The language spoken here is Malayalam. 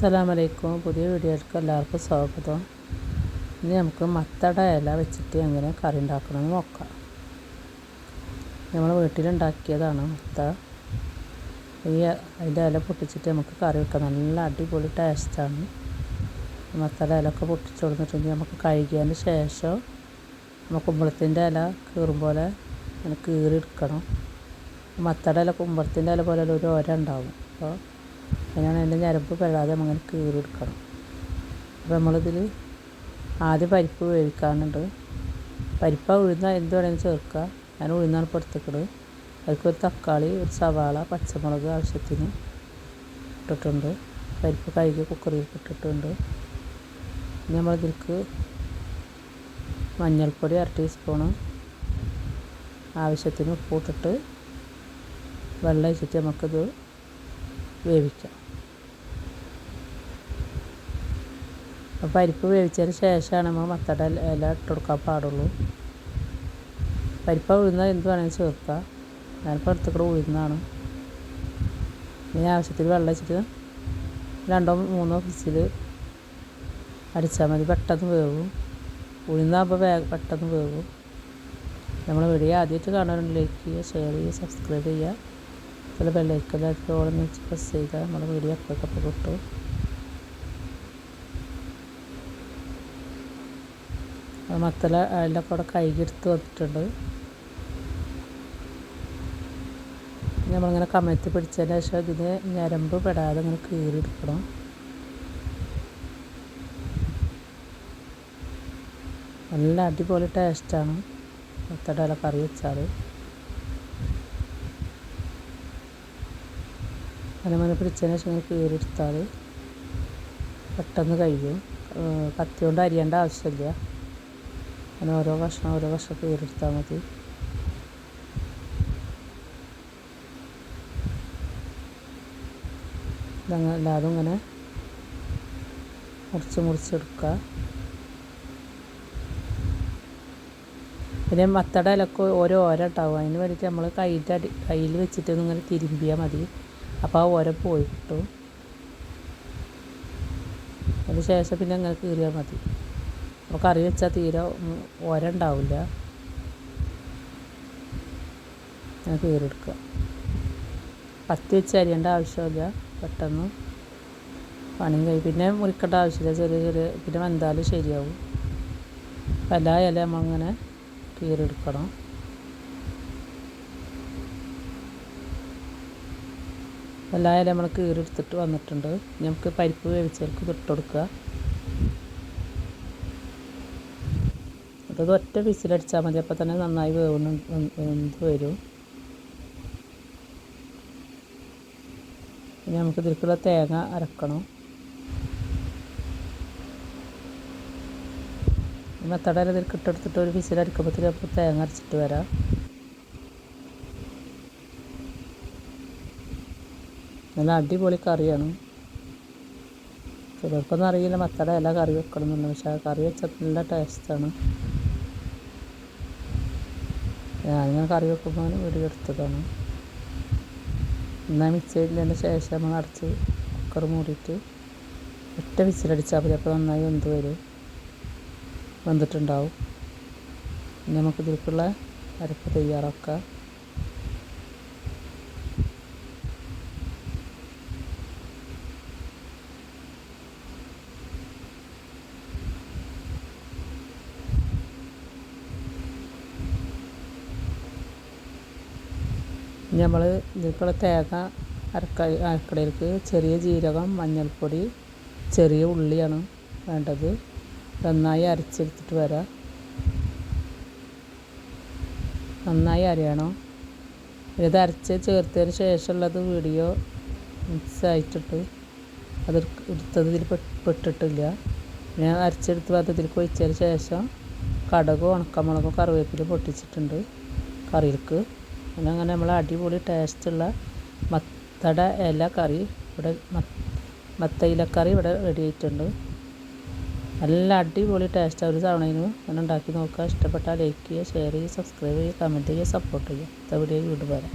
അസ്സലാമലൈക്കും. പുതിയ വീഡിയോയിലേക്ക് എല്ലാവർക്കും സ്വാഗതം. ഇനി നമുക്ക് മത്തട ഇല വെച്ചിട്ട് എങ്ങനെ കറി ഉണ്ടാക്കണമെന്ന് നോക്കാം. നമ്മൾ വീട്ടിലുണ്ടാക്കിയതാണ് മത്ത. ഈ അതിന്റെ ഇല പൊട്ടിച്ചിട്ട് നമുക്ക് കറി വെക്കാം. നല്ല അടിപൊളി ടേസ്റ്റാണ് മത്തട ഇലയൊക്കെ പൊട്ടിച്ച് കൊടുത്തിട്ടുണ്ടെങ്കിൽ നമുക്ക് കഴുകിയതിന് ശേഷം നമ്മൾ കുമ്പളത്തിന്റെ ഇല കീറും പോലെ അങ്ങനെ കീറിയെടുക്കണം. മത്തട ഇല കുമ്പളത്തിന്റെ ഇല പോലെ ഒരു ഒര ഉണ്ടാവും. അപ്പോൾ അതിനാണ് അതിന്റെ ഞരമ്പ് പെടാതെ അങ്ങനെ കീറിയെടുക്കണം അപ്പോൾ നമ്മളിതിൽ ആദ്യം പരിപ്പ് വേവിക്കാനുണ്ട് പരിപ്പ് ഉഴുന്ന എന്ത് വേണമെങ്കിലും ചേർക്കുക. ഞാൻ ഉഴുന്നാണ് ഇപ്പോൾ അതിൽക്ക് ഒരു തക്കാളി ഒരു സവാള പച്ചമുളക് ആവശ്യത്തിന് ഇട്ടിട്ടുണ്ട്. പരിപ്പ് കഴുകി കുക്കറിൽ ഇട്ടിട്ടുണ്ട്. ഇനി നമ്മളിതിലേക്ക് മഞ്ഞൾപ്പൊടി അര ടീസ്പൂണ് ആവശ്യത്തിന് ഉപ്പ് ഇട്ടിട്ട് വെള്ളം ഒഴിച്ചിട്ട് നമുക്കിത് വേവിക്കാം. അപ്പോൾ പരിപ്പ് വേവിച്ചതിന് ശേഷമാണ് നമ്മൾ മത്തട ഇല ഇട്ട് കൊടുക്കാൻ പാടുള്ളൂ. പരിപ്പ് ഉഴുന്ന എന്ത് വേണമെങ്കിലും ചേർക്കാം. ഞാനിപ്പോൾ എടുത്തുകൂടെ ഉഴുന്നാണ്. ഇനി ആവശ്യത്തിൽ വെള്ളം വെച്ചിട്ട് രണ്ടോ മൂന്നോ വിസിൽ അടിച്ചാൽ മതി. പെട്ടെന്ന് വേവും. ഉഴുന്നാകുമ്പോൾ വേഗം പെട്ടെന്ന് വേവും. നമ്മൾ വീഡിയോ ആദ്യമായിട്ട് കാണാനുണ്ടെങ്കിൽ ലൈക്ക് ചെയ്യുക ഷെയർ ചെയ്യുക സബ്സ്ക്രൈബ് ചെയ്യുക. ചില ബെല്ലൈക്കലായിട്ട് ഓളം വെച്ച് പ്രസ് ചെയ്താൽ നമ്മുടെ വീഡിയോ അപ്പോഴേക്കപ്പോൾ കിട്ടും മത്തല അതിന്റെ കൂടെ കൈകെടുത്ത് വന്നിട്ടുണ്ട്. നമ്മളിങ്ങനെ കമഴ്ത്തി പിടിച്ചതിന് ശേഷം ഇതിന് ഞരമ്പ് പെടാതെ ഇങ്ങനെ കീറിയെടുക്കണം. നല്ല അടിപൊളി ടേസ്റ്റാണ് മത്തടയില കറി വെച്ചാൽ അലമന പിടിച്ചതിന് ശേഷം ഇങ്ങനെ കീറിയെടുത്താൽ പെട്ടെന്ന് കഴിയും. കത്തി കൊണ്ട് അരിയേണ്ട ആവശ്യമില്ല. അങ്ങനെ ഓരോ കഷ്ണം ഓരോ കഷ്ണം കീറിയെടുത്താൽ മതി. എല്ലാതും ഇങ്ങനെ മുറിച്ച് മുറിച്ചെടുക്കുക പിന്നെ മത്തട ഇലക്ക് ഓരോ ഓര ഉണ്ടാവും അതിന് വേണ്ടിയിട്ട് നമ്മൾ കയ്യിന്റെ അടി കയ്യിൽ വെച്ചിട്ട് ഇങ്ങനെ തിരുമ്പിയാൽ മതി. അപ്പോൾ ആ ഒര പോയി കിട്ടും അതിന് ശേഷം പിന്നെ അങ്ങനെ കീറിയാൽ മതി. അപ്പോൾ കറി വെച്ചാൽ തീരെ ഒര ഉണ്ടാവില്ല അങ്ങനെ കീറിയെടുക്കുക. പത്തി വെച്ച് അരിയേണ്ട ആവശ്യമില്ല. പെട്ടെന്ന് പണിയും കഴിയും. പിന്നെ മുറിക്കേണ്ട ആവശ്യമില്ല. ചെറിയ ചെറിയ പിന്നെ വെന്താലും ശരിയാവും. അപ്പോൾ എല്ലാ ഇല നമ്മളിങ്ങനെ കീറിയെടുക്കണം. എല്ലാ നമ്മൾ കീറിയെടുത്തിട്ട് വന്നിട്ടുണ്ട്. നമുക്ക് പരിപ്പ് വേവിച്ചവർക്ക് ഇട്ട് കൊടുക്കുക അത് ഒറ്റ വിസിലടിച്ചാൽ മതി അപ്പോൾ തന്നെ നന്നായി വേവുന്നു വരും. ഇനി നമുക്ക് ഇതിലേക്കുള്ള തേങ്ങ അരക്കണം. മെത്തട ഇതിൽ കിട്ടെടുത്തിട്ട് ഒരു വിസിലടിക്കുമ്പോഴത്തേക്ക് അപ്പോൾ തേങ്ങ അരച്ചിട്ട് വരാം. നല്ല അടിപൊളി കറിയാണ്. ചിലർക്കൊന്നും അറിയില്ല മത്തട ഇല കറി വെക്കണം പക്ഷെ പക്ഷേ ആ കറി വെച്ചാൽ നല്ല ടേസ്റ്റാണ് ഞാനിങ്ങനെ കറി വെക്കുമ്പോൾ വീഡിയോ എടുത്തതാണ്. എന്നാൽ മിക്സ് ചെയ്തതിന് ശേഷം നമ്മൾ അടച്ച് കുക്കർ മൂടിയിട്ട് ഒറ്റ വിസിലടിച്ചാൽ മതി അപ്പോൾ നന്നായി വെന്ത് വരും. വെന്തിട്ടുണ്ടാവും. പിന്നെ നമുക്ക് ഇതിലേക്കുള്ള അരപ്പ് തയ്യാറാക്കാം. നമ്മൾ ഇതിലേക്കുള്ള തേങ്ങ അരക്ക അരക്കടയിലേക്ക് ചെറിയ ജീരകം മഞ്ഞൾപ്പൊടി ചെറിയ ഉള്ളിയാണ് വേണ്ടത്. നന്നായി അരച്ചെടുത്തിട്ട് വരാം. നന്നായി അരയണം. ഇത് അരച്ച് ചേർത്തതിന് ശേഷമുള്ളത് വീഡിയോ മിക്സ് അത് എടുത്തത് ഇതിൽ പെട്ടിട്ടില്ല. ഞാൻ അരച്ചെടുത്ത് അത് ഇതിൽ ഒഴിച്ചതിന് ശേഷം കടകും ഉണക്കമുളകും കറിവേപ്പില പൊട്ടിച്ചിട്ടുണ്ട് കറിയിലേക്ക്. അങ്ങനെ നമ്മൾ അടിപൊളി ടേസ്റ്റുള്ള മത്തട ഇല കറി ഇവിടെ മത്ത ഇലക്കറി ഇവിടെ റെഡി ആയിട്ടുണ്ട്. നല്ല അടിപൊളി ടേസ്റ്റ് ഒരു തവണയിനും അങ്ങനെ ഉണ്ടാക്കി നോക്കുക. ഇഷ്ടപ്പെട്ടാൽ ലൈക്ക് ചെയ്യുക ഷെയർ ചെയ്യുക സബ്സ്ക്രൈബ് ചെയ്യുക കമന്റ് ചെയ്യുക സപ്പോർട്ട് ചെയ്യുക. വീഡിയോ വീണ്ടും വരാം.